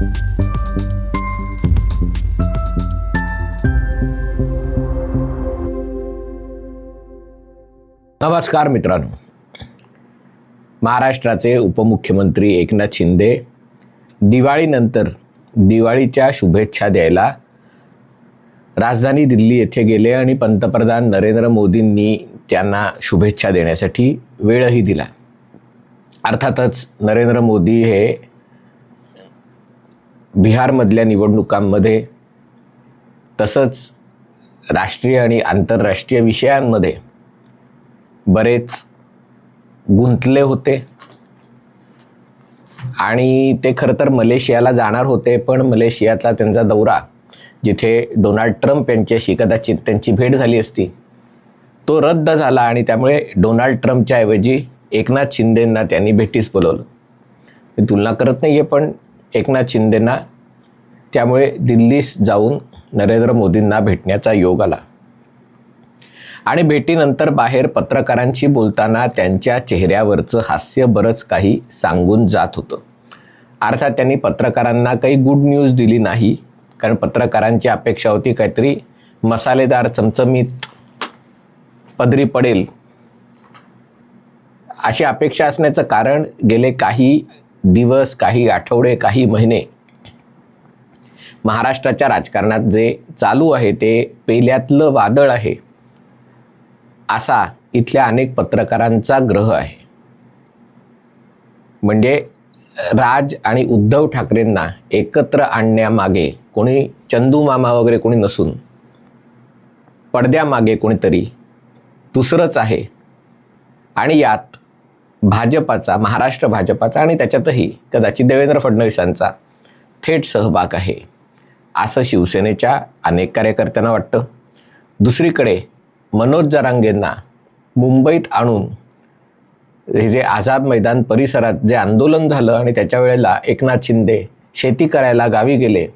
नमस्कार मित्रांनो. महाराष्ट्राचे उपमुख्यमंत्री एकनाथ शिंदे दिवाळीनंतर दिवाळीच्या शुभेच्छा द्यायला राजधानी दिल्ली येथे गेले आणि पंतप्रधान नरेंद्र मोदींनी त्यांना शुभेच्छा देण्यासाठी वेळही दिला. अर्थातच नरेंद्र मोदी हे बिहारमधल्या निवडणुकांमध्ये तसंच राष्ट्रीय आणि आंतरराष्ट्रीय विषयांमध्ये बरेच गुंतले होते. आणि ते खरं तर मलेशियाला जाणार होते पण मलेशियाचा त्यांचा दौरा जिथे डोनाल्ड ट्रम्प यांच्याशी कदाचित त्यांची भेट झाली असती तो रद्द झाला आणि त्यामुळे डोनाल्ड ट्रम्पच्या ऐवजी एकनाथ शिंदेंना त्यांनी भेटीस बोलवलं. मी तुलना करत नाही आहे पण एकनाथ शिंदेंना. त्यामुळे दिल्लीस जाऊन नरेंद्र मोदींना भेटण्याचा योग आला. आणि भेटीनंतर बाहेर पत्रकारांशी बोलताना त्यांच्या चेहऱ्यावरचं हास्य बरंच काही सांगून जात होतं. अर्थात त्यांनी पत्रकारांना काही गुड न्यूज दिली नाही. कारण पत्रकारांची अपेक्षा होती काहीतरी मसालेदार चमचमीत पदरी पडेल. अशी अपेक्षा असण्याचं कारण गेले काही दिवस काही आठवडे काही महिने महाराष्ट्राच्या राजकारणात जे चालू आहे ते पेल्यातलं वादळ आहे. असा इथल्या अनेक पत्रकारांचा ग्रह आहे. म्हणजे राज आणि उद्धव ठाकरेंना एकत्र आणण्यामागे कोणी चंदू मामा वगैरे कोणी नसून पडद्यामागे कोणीतरी दुसरंच आहे. आणि यात भाजपाचा महाराष्ट्र भाजपाचा आणि त्याच्यातही कदाचित देवेंद्र फडणवीसांचा थेट सहभाग आहे. असं शिवसेनेच्या अनेक कार्यकर्त्यांना वाटतं. दुसरीकडे मनोज जरांगेंना मुंबईत आणून हे जे आझाद मैदान परिसरात जे आंदोलन झालं आणि त्याच्या वेळेला एकनाथ शिंदे शेती करायला गावी गेले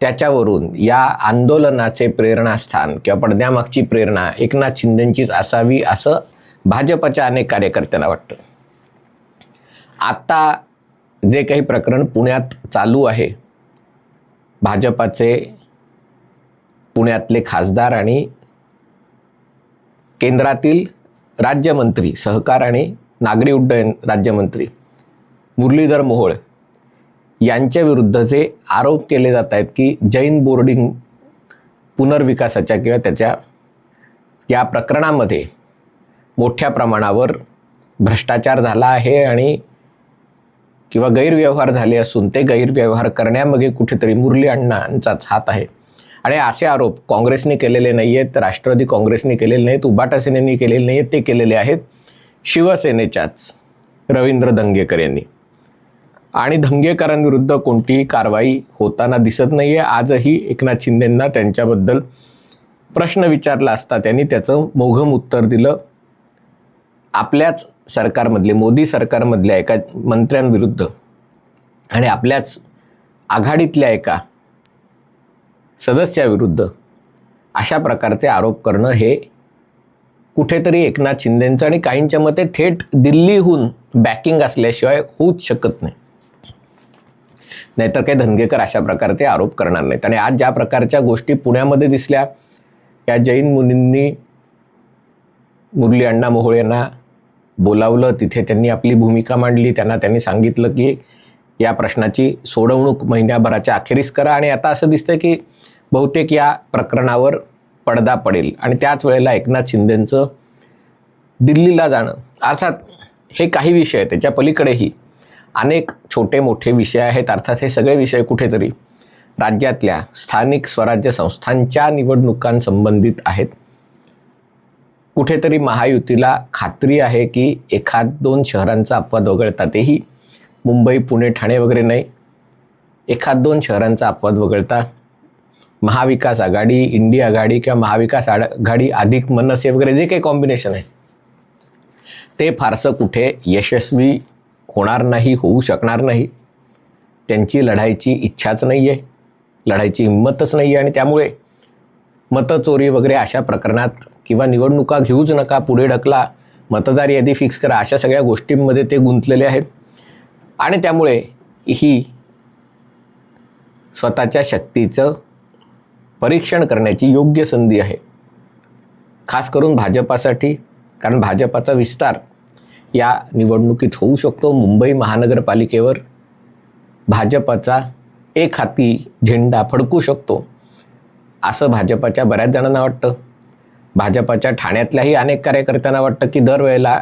त्याच्यावरून या आंदोलनाचे प्रेरणास्थान किंवा पडद्यामागची प्रेरणा एकनाथ शिंदेंचीच असावी असं भाजपच्या अनेक कार्यकर्त्यांना वाटतं. आत्ता जे काही प्रकरण पुण्यात चालू आहे भाजपाचे पुण्यातले खासदार आणि केंद्रातील राज्यमंत्री सहकार आणि नागरी उड्डयन राज्यमंत्री मुरलीधर मोहोळ यांच्याविरुद्धचे आरोप केले जात आहेत की जैन बोर्डिंग पुनर्विकासाच्या किंवा त्याच्या या प्रकरणामध्ये मोठ्या प्रमाणावर भ्रष्टाचार झाला आहे आणि किंवा गैरव्यवहार झाले असून ते गैरव्यवहार करण्यामागे कुठेतरी मुरली अण्णांचाच हात आहे. आणि असे आरोप काँग्रेसने केलेले नाही आहेत राष्ट्रवादी काँग्रेसने केलेले नाहीत उबाटा सेनेने केलेले नाही आहेत ते केलेले आहेत शिवसेनेच्याच रवींद्र दंगेकर यांनी. आणि दंगेकरांविरुद्ध कोणतीही कारवाई होताना दिसत नाही आहे आजही एकनाथ शिंदेंना त्यांच्याबद्दल प्रश्न विचारला असता त्यांनी त्याचं मोघम उत्तर दिलं. आपल्याच सरकारमधले मोदी सरकारमधल्या एका मंत्र्यांविरुद्ध आणि आपल्याच आघाडीतल्या एका सदस्याविरुद्ध अशा प्रकारचे आरोप करणं हे कुठेतरी एकनाथ शिंदेंचं आणि काहींच्या मते थेट दिल्लीहून बॅकिंग असल्याशिवाय होऊच शकत नाही. नाहीतर काही धनगेकर अशा प्रकारचे आरोप करणार नाहीत. आणि आज ज्या प्रकारच्या गोष्टी पुण्यामध्ये दिसल्या या जैन मुनींनी मुरली अण्णा मोहोळ यांना बोलावलं तिथे त्यांनी आपली भूमिका मांडली त्यांना त्यांनी सांगितलं की या प्रश्नाची सोडवणूक महिन्याभराच्या अखेरीस करा. आणि आता असं दिसतंय की बहुतेक या प्रकरणावर पडदा पडेल. आणि त्याच वेळेला एकनाथ शिंदेंचं दिल्लीला जाणं. अर्थात हे काही विषय आहेत त्याच्या पलीकडेही अनेक छोटे मोठे विषय आहेत. अर्थात हे सगळे विषय कुठेतरी राज्यातल्या स्थानिक स्वराज्य संस्थांच्या निवडणुकांसंबंधित आहेत. कुठेतरी महायुतीला खात्री आहे की एखाद दोन शहरांचा अपवाद वगळता तेही मुंबई पुणे ठाणे वगैरे नाही. एखाद दोन शहरांचा अपवाद वगळता. महाविकास आघाडी इंडिया आघाडी किंवा महाविकास आघाडी अधिक मनसे वगैरे जे काही कॉम्बिनेशन आहे ते फारसं कुठे यशस्वी होणार नाही होऊ शकणार नाही. त्यांची लढायची इच्छाच नाही आहे लढायची हिंमतच नाही आहे आणि त्यामुळे मतचोरी वगैरे अशा प्रकरणात किंवा निवडणुका घेऊच नका पुढे ढकला. मतदार यादी फिक्स करा. अशा सगळ्या गोष्टींमध्ये ते गुंतलेले आहेत. आणि त्यामुळे ही स्वतःच्या शक्तीचं परीक्षण करण्याची योग्य संधी आहे. खास करून भाजपासाठी कारण भाजपाचा विस्तार या निवडणुकीत होऊ शकतो. मुंबई महानगरपालिकेवर भाजपाचा एक हाती झेंडा फडकू शकतो. असं भाजपाच्या बऱ्याच जणांना वाटतं. भाजपाच्या ठाण्यातल्याही अनेक कार्यकर्त्यांना वाटतं की दरवेळेला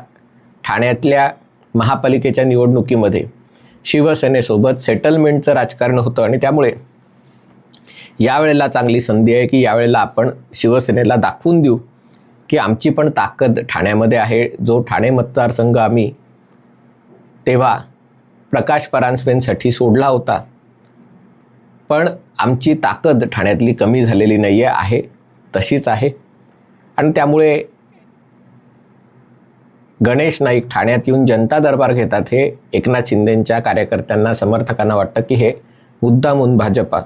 ठाण्यातल्या महापालिकेच्या निवडणुकीमध्ये शिवसेनेसोबत सेटलमेंटचं राजकारण होतं आणि त्यामुळे यावेळेला चांगली संधी आहे की यावेळेला आपण शिवसेनेला दाखवून देऊ की आमची पण ताकद ठाण्यामध्ये आहे. जो ठाणे मतदारसंघ आम्ही तेव्हा प्रकाश परांजपेंसाठी सोडला होता पण आमची ताकद ठाण्यातली कमी झालेली नाही आहे आहे तशीच आहे. आणि त्यामुळे गणेश नाईक ठाण्यात येऊन जनता दरबार घेतात हे एकनाथ शिंदेंच्या कार्यकर्त्यांना समर्थकांना वाटतं की हे मुद्दामून भाजपा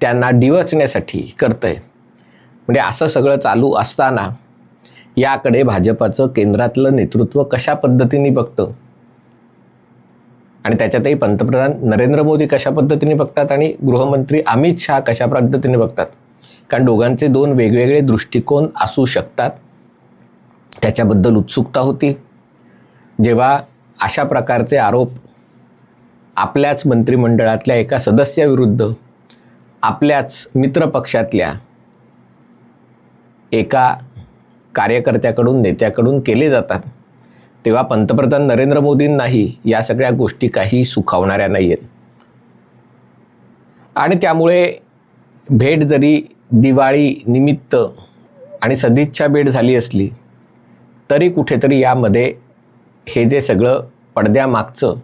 त्यांना डिवचण्यासाठी करतंय. म्हणजे असं सगळं चालू असताना याकडे भाजपाचं केंद्रातलं नेतृत्व कशा पद्धतीने बघतं? आणि त्याच्यातही पंतप्रधान नरेंद्र मोदी कशा पद्धतीने बघतात आणि गृहमंत्री अमित शहा कशा पद्धतीने बघतात? कारण दोघांचे दोन वेगवेगळे दृष्टिकोन असू शकतात. त्याच्याबद्दल उत्सुकता होती. जेव्हा अशा प्रकारचे आरोप आपल्याच मंत्रिमंडळातल्या एका सदस्याविरुद्ध आपल्याच मित्रपक्षातल्या एका कार्यकर्त्याकडून नेत्याकडून केले जातात तेव्हा पंतप्रधान नरेंद्र मोदींनाही या सगळ्या गोष्टी काही सुखावणाऱ्या नाही आहेत आणि त्यामुळे भेट जरी दिवाळी निमित्त आणि सदिच्छा भेट झाली असली तरी कुठेतरी यामध्ये हे जे सगळं पडद्यामागचं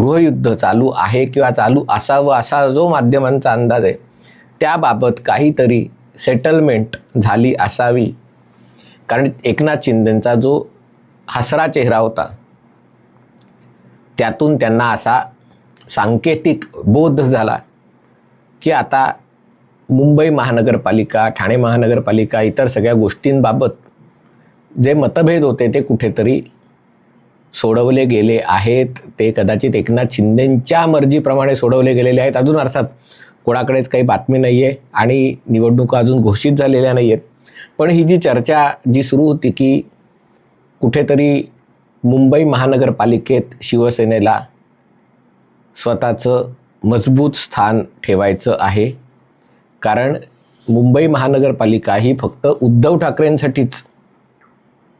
गृहयुद्ध चालू आहे किंवा चालू असावं असा जो माध्यमांचा अंदाज आहे त्याबाबत काहीतरी सेटलमेंट झाली असावी. कारण एकनाथ शिंदेंचा जो हसरा चेहरा होता. त्यातून त्यांना असा सांकेतिक बोध झाला की आता मुंबई महानगरपालिका ठाणे महानगरपालिका इतर सगळ्या गोष्टींबाबत जे मतभेद होते ते कुठेतरी सोडवले गेले आहेत. ते कदाचित एकनाथ शिंदेंच्या मर्जीप्रमाणे सोडवले गेलेले आहेत. अजून अर्थात कोणाकडेच काही बातमी नाही आहे आणि निवडणुका अजून घोषित झालेल्या नाही आहेत पण ही जी चर्चा जी सुरू होती की कुठेतरी मुंबई महानगरपालिकेत शिवसेनेला स्वतःचं मजबूत स्थान ठेवायचं आहे. कारण मुंबई महानगरपालिका ही फक्त उद्धव ठाकरेंसाठीच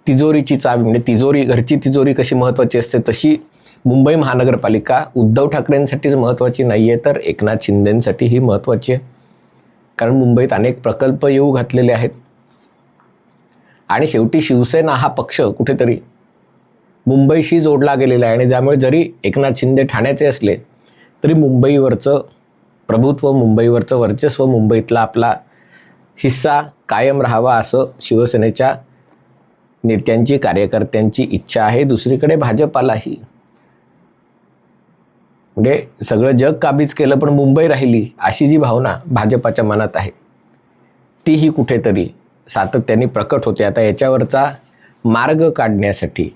तिजोरीची चावी म्हणजे तिजोरी घरची तिजोरी कशी महत्त्वाची असते तशी मुंबई महानगरपालिका उद्धव ठाकरेंसाठीच महत्त्वाची नाही आहे तर एकनाथ शिंदेंसाठी ही महत्त्वाची आहे. कारण मुंबईत अनेक प्रकल्प येऊ घातलेले आहेत. आणि शेवटी शिवसेना हा पक्ष कुठेतरी मुंबईशी जोडला गेलेला आहे. आणि त्यामुळे जरी एकनाथ शिंदे ठाण्याचे असले तरी मुंबईवरचं प्रभुत्व मुंबईवरचं वर्चस्व मुंबईतला आपला हिस्सा कायम राहावा असं शिवसेनेच्या नेत्यांची कार्यकर्त्यांची इच्छा आहे. दुसरीकडे भाजपालाही. म्हणजे सगळं जग काबीज केलं पण मुंबई राहिली अशी जी भावना भाजपाच्या मनात आहे तीही कुठेतरी सातत्याने प्रकट होते. आता याच्यावरचा मार्ग काढण्यासाठी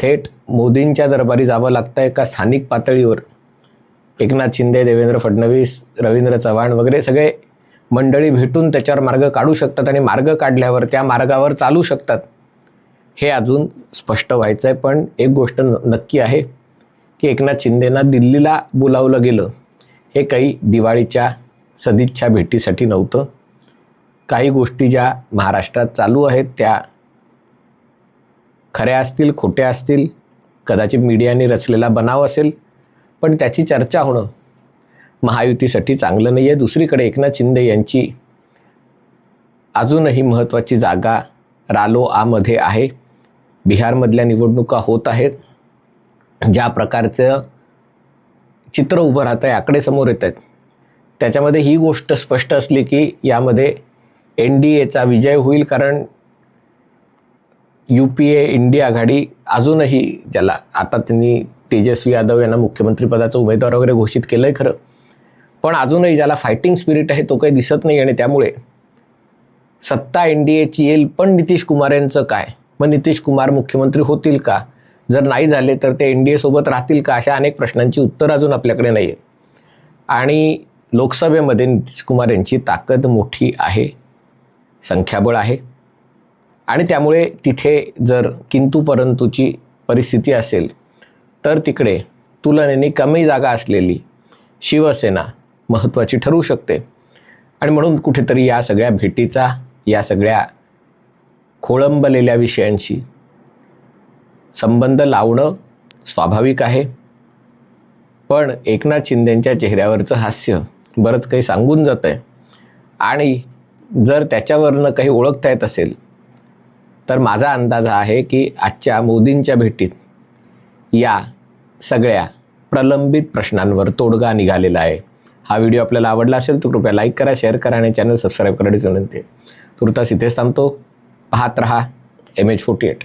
थेट मोदींच्या दरबारी जावं लागतं आहे का स्थानिक पातळीवर. एकनाथ शिंदे देवेंद्र फडणवीस रवींद्र चव्हाण वगैरे सगळे मंडळी भेटून त्याच्यावर मार्ग काढू शकतात आणि मार्ग काढल्यावर त्या मार्गावर चालू शकतात. हे अजून स्पष्ट व्हायचं आहे पण एक गोष्ट न नक्की आहे की एकनाथ शिंदेना दिल्लीला बोलावलं गेलं. हे काही दिवाळीच्या सदिच्छा भेटीसाठी नव्हतं. काही गोष्टी ज्या महाराष्ट्रात चालू आहेत त्या खऱ्या असतील खोट्या असतील कदाचित मीडियाने रचलेला बनाव असेल पण त्याची चर्चा होणं महायुतीसाठी चांगलं नाही आहे दुसरीकडे एकनाथ शिंदे यांची अजूनही महत्त्वाची जागा रालो आमध्ये आहे. बिहारमधल्या निवडणुका होत आहेत. ज्या प्रकारचं चित्र उभं राहतं आहे आकडे समोर येत आहेत. त्याच्यामध्ये ही गोष्ट स्पष्ट असली की यामध्ये एन डी एचा विजय होईल कारण यू पी ए इंडिया आघाडी अजूनही ज्याला आता त्यांनी तेजस्वी यादव यांना मुख्यमंत्रीपदाचा उमेदवार वगैरे घोषित केलं आहे खरं. पण अजूनही ज्याला फायटिंग स्पिरिट आहे तो काही दिसत नाही आणि त्यामुळे सत्ता एन डी एची येईल. पण नितीश कुमार यांचं काय? मग नितीश कुमार मुख्यमंत्री होतील का? जर नाही झाले तर ते एन डी एसोबत राहतील का? अशा अनेक प्रश्नांची उत्तर अजून आपल्याकडे नाही आहेत आणि लोकसभेमध्ये नितीश कुमार यांची ताकद मोठी आहे. संख्याबळ आहे. आणि त्यामुळे तिथे जर किंतु परंतुची परिस्थिती असेल तर तिकडे तुलनेने कमी जागा असलेली शिवसेना महत्त्वाची ठरू शकते. आणि म्हणून कुठेतरी या सगळ्या भेटीचा या सगळ्या खोळंबलेल्या विषयांशी संबंध लावणं स्वाभाविक आहे. पण एकनाथ शिंदेंच्या चेहऱ्यावरचं हास्य बरंच काही सांगून जातं आहे आणि जर त्याच्यावरनं काही ओळखता येत असेल तर माझा अंदाज हा आहे की आजच्या मोदींच्या भेटीत या सगळ्या प्रलंबित प्रश्नांवर तोडगा निघालेला आहे. हा व्हिडिओ आपल्याला आवडला असेल तर कृपया लाईक करा शेअर करा आणि चॅनल सबस्क्राईब करण्याची विनंती आहे. तुर्तास इथेच थांबतो. पाहत रहा एम एच फोर्टी एट